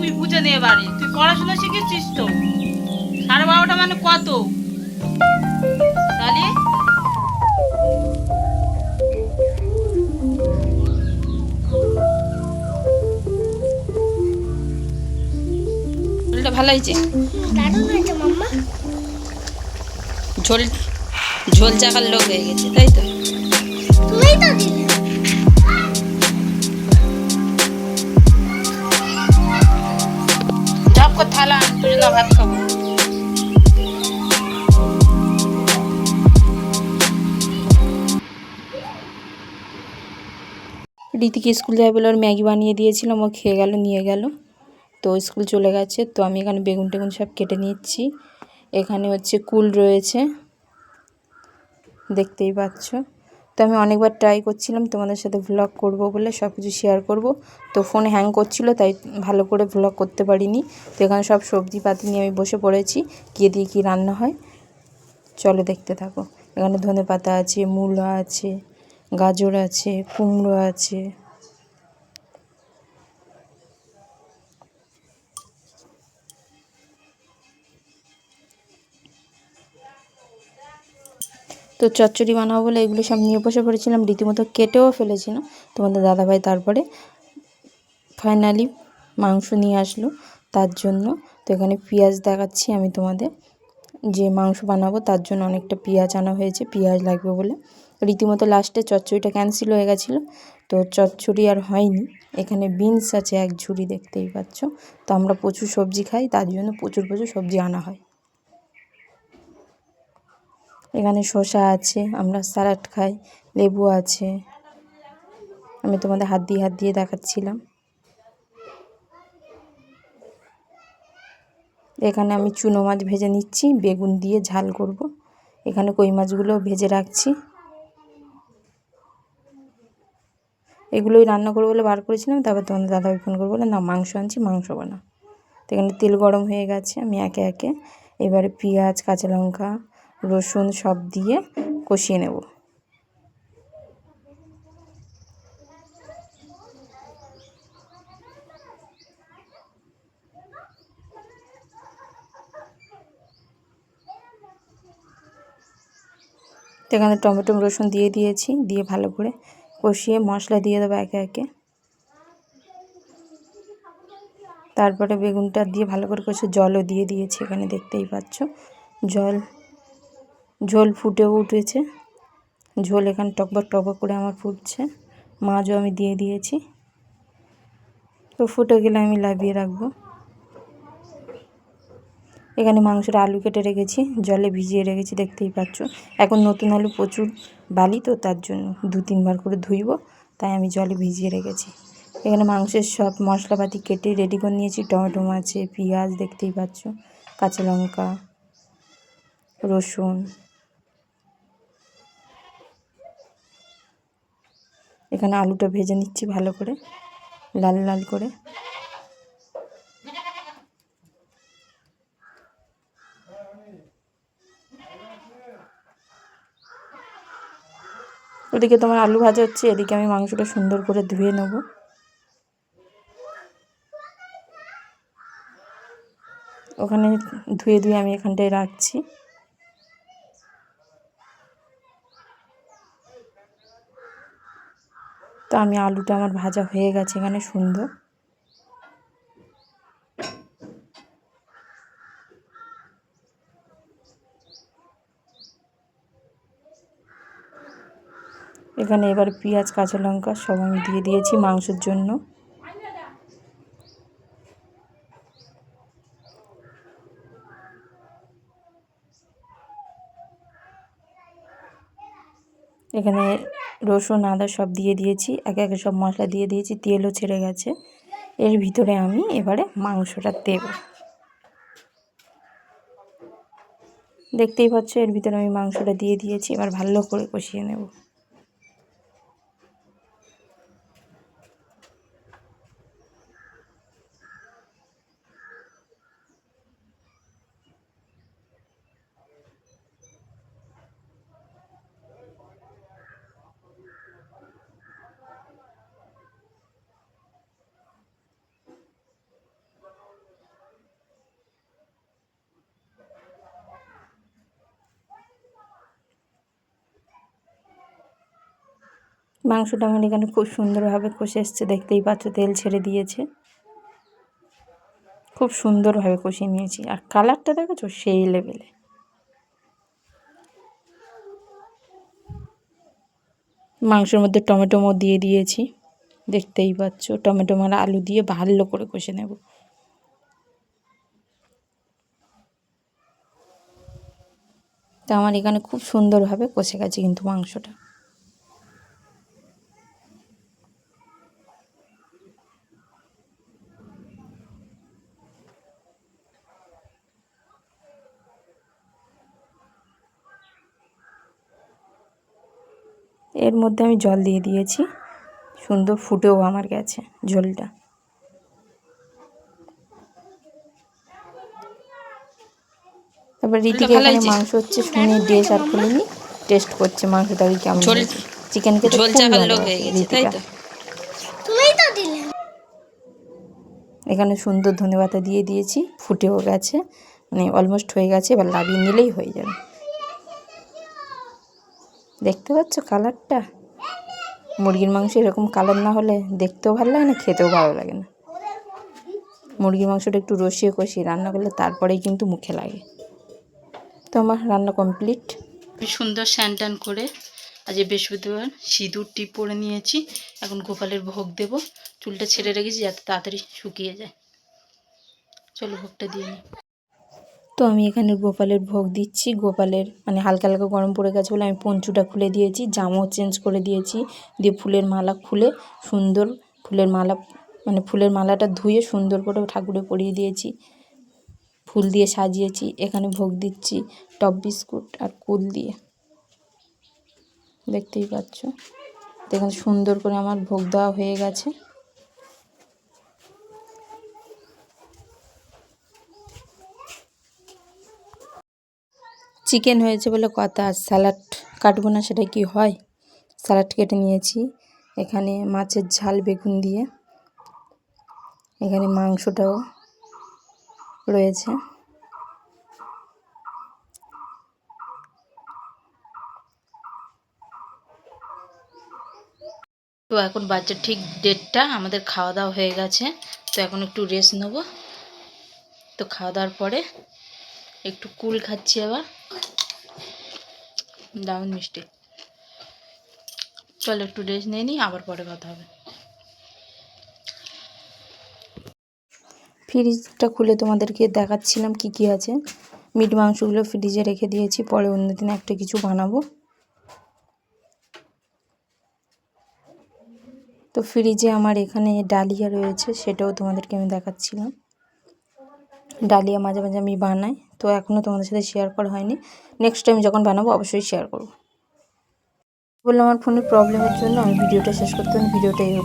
তুই বুঝে নে এবারে তুই পড়াশোনা শিখেছিস তো? সাড়ে বারোটা মানে কত? তাহলে? ভালো হয়েছে? ঝোল ঝোল চাকার লোক হয়ে গেছে তাই তো? তুমিই তো থালা ভাত খাব। রীতিকে স্কুল যাবে বলে ওর ম্যাগি বানিয়ে দিয়েছিলাম, ও খেয়ে গেল, নিয়ে গেল। তো স্কুল চলে গেছে, তো আমি এখানে বেগুন টেগুন সব কেটে নিচ্ছি। এখানে হচ্ছে কুল রয়েছে। দেখতেই পাচ্ছ। তো আমি অনেকবার ট্রাই করছিলাম তোমাদের সাথে ভ্লগ করব বলে সব কিছু শেয়ার করব। তো ফোন হ্যাং করছিল, তাই ভালো করে ভ্লগ করতে পারিনি। তো এখানে সব সবজি পাতি নিয়ে আমি বসে পড়েছি, গিয়ে দিয়ে কী রান্না হয়। চলো দেখতে থাকো। এখানে ধনে পাতা আছে, মূলা আছে, গাজর আছে, কুমড়ো আছে। তো চচ্চড়ি বানাবো বলে এগুলো সব নিয়ে বসে পড়েছিলাম, রীতিমতো কেটেও ফেলেছিলাম। তোমাদের দাদাভাই তারপরে ফাইনালি মাংস নিয়ে আসলো তার জন্য। তো এখানে পেঁয়াজ দেখাচ্ছি আমি তোমাদের। যে মাংস বানাবো তার জন্য অনেকটা পেঁয়াজ আনা হয়েছে, পেঁয়াজ লাগবে বলে। রীতিমতো লাস্টে চচ্চড়িটা ক্যান্সেল হয়ে গেছিল। তো চচ্চড়ি আর হয়নি। এখানে বিনস আছে, এক ঝুড়ি দেখতেই পাচ্ছ। তো আমরা প্রচুর সবজি খাই, তার জন্য প্রচুর প্রচুর সবজি আনা হয়। এখানে শসা আছে, আমরা স্যালাড খাই, লেবু আছে। আমি তোমাদের হাত দিয়ে হাত দিয়ে দেখাচ্ছিলাম। এখানে আমি চুনো মাছ ভেজে নিচ্ছি, বেগুন দিয়ে ঝাল করব। এখানে কই মাছগুলো ভেজে রাখছি। এগুলোই রান্না করব বলে বার করেছিলাম, তারপর তোমাদের দাদাভাই ফোন করব বলে না, মাংস আনছি, মাংস বানা। তো এখানে তেল গরম হয়ে গেছে, আমি একে একে এবারে পেঁয়াজ, কাঁচা লঙ্কা রসুন সব দিয়ে কষিয়ে নেব। এখানে টমেটো, রসুন দিয়ে দিয়েছি, দিয়ে ভালো করে কষিয়ে মশলা দিয়ে দেবো একে একে। তারপরে বেগুনটা দিয়ে ভালো করে কষে জলও দিয়ে দিয়েছি এখানে দেখতেই পাচ্ছ। জল ঝোল ফুটেও উঠেছে। ঝোল এখানে টকবক টকবক করে আমার ফুটছে। মাছও আমি দিয়ে দিয়েছি। তো ফুটে গেলে আমি লাভিয়ে রাখব। এখানে মাংসটা আলু কেটে রেখেছি, জলে ভিজিয়ে রেখেছি, দেখতেই পাচ্ছ। এখন নতুন আলু প্রচুর বালি, তো তার জন্য দু তিনবার করে ধুইব, তাই আমি জলে ভিজিয়ে রেখেছি। এখানে মাংসের সব মশলাপাতি কেটে রেডি করে নিয়েছি। টমেটো আছে পেঁয়াজ, দেখতেই পাচ্ছ। কাঁচা লঙ্কা, রসুন এখানে আলুটা ভেজে নিচ্ছি ভালো করে, লাল লাল করে। ওদিকে তোমার আলু ভাজা হচ্ছে, এদিকে আমি মাংসটা সুন্দর করে ধুয়ে নেব। ওখানে ধুয়ে ধুয়ে আমি এখানটায় রাখছি। তো আমি আলুটা আমার ভাজা হয়ে গেছে এখানে সুন্দর। এখানে এবার পেঁয়াজ, কাঁচা লঙ্কা সব আমি দিয়ে দিয়েছি মাংসের জন্য। এখানে রসুন, আদা সব দিয়ে দিয়েছি। একে একে সব মশলা দিয়ে দিয়েছি, তেলও ছেড়ে গেছে। এর ভিতরে আমি এবারে মাংসটা দেব। দেখতেই পাচ্ছ, এর ভিতরে আমি মাংসটা দিয়ে দিয়েছি, এবার ভালো করে কষিয়ে নেব। মাংসটা আমার এখানে খুব সুন্দরভাবে কষে এসছে, দেখতেই পাচ্ছ তেল ছেড়ে দিয়েছে। খুব সুন্দরভাবে কষিয়ে নিয়েছি। আর কালারটা দেখেছ? সেই লেভেলে। মাংসের মধ্যে টমেটো মো দিয়ে দিয়েছি, দেখতেই পাচ্ছ। টমেটো মারা আলু দিয়ে ভালো করে কষে নেব। তা আমার এখানে খুব সুন্দরভাবে কষে গেছে কিন্তু মাংসটা। এর মধ্যে আমি জল দিয়ে দিয়েছি। সুন্দর ফুটেও আমার গেছে ঝোলটা তারপর রীতিকে এখানে মাংস হচ্ছে শুনে ড্রেস আর খুলিনি। টেস্ট করছে মাংসটা ওই কেমন চিকেন তুমিই তো দিলে। এখানে সুন্দর ধনেপাতা দিয়ে দিয়েছি। ফুটেও গেছে। মানে অলমোস্ট হয়ে গেছে এবার লাভিয়ে নিলেই হয়ে যাবে। দেখতে পাচ্ছ কালারটা? মুরগির মাংস এরকম কালার না হলে দেখতেও ভালো লাগে না, খেতেও ভালো লাগে না। মুরগির মাংসটা একটু রসিয়ে কষিয়ে রান্না করলে তারপরেই কিন্তু মুখে লাগে। তো আমার রান্না কমপ্লিট। সুন্দর স্যান টান করে আজ বৃহস্পতিবার সিঁদুর টিপ পরে নিয়েছি। এখন গোপালের ভোগ দেব। চুলটা ছেড়ে রেখেছি যাতে তাড়াতাড়ি শুকিয়ে যায়। চলো ভোগটা দিয়ে নিই তো আমি এখানে গোপালের ভোগ দিচ্ছি। গোপালের মানে হালকা হালকা গরম পড়ে গেছে বলে আমি পঞ্চুটা খুলে দিয়েছি, জামাও চেঞ্জ করে দিয়েছি। দিয়ে ফুলের মালা খুলে সুন্দর ফুলের মালা মানে ফুলের মালাটা ধুয়ে সুন্দর করে ঠাকুরে পরিয়ে দিয়েছি। ফুল দিয়ে সাজিয়েছি, এখানে ভোগ দিচ্ছি টপ বিস্কুট আর কুল দিয়ে। দেখতেই পাচ্ছ? এখানে সুন্দর করে আমার ভোগ দেওয়া হয়ে গেছে। চিকেন হয়েছে বলে কথা। স্যালাড কাটবো না, সেটা কি হয়? স্যালাড কেটে নিয়েছি। এখানে মাছের ঝাল বেগুন দিয়ে। এখানে মাংসটাও রয়েছে। তো এখন বাচ্চার ঠিক ডেটটা আমাদের খাওয়া দাওয়া হয়ে গেছে। তো এখন একটু রেস্ট নেব। তো খাওয়া দাওয়ার পরে একটু কুল খাচ্ছি আবার। দারুণ মিষ্টি। চলো একটু রেস্ট নিয়ে নিই, আবার পরে কথা হবে। ফ্রিজটা খুলে তোমাদেরকে দেখাচ্ছিলাম কি কি আছে। মিট মাংসগুলো ফ্রিজে রেখে দিয়েছি, পরে অন্যদিন একটা কিছু বানাবো। তো ফ্রিজে আমার এখানে ডালিয়া রয়েছে, সেটাও তোমাদেরকে আমি দেখাচ্ছিলাম। ডালিয়া মাঝে মাঝে আমি বানাই। তো এখনও তোমাদের সাথে শেয়ার করা হয়নি। নেক্সট টাইম যখন বানাবো অবশ্যই শেয়ার করব। বললাম আমার ফোনের প্রবলেমের জন্য আমি ভিডিওটা শেষ করতে ভিডিওটাই এই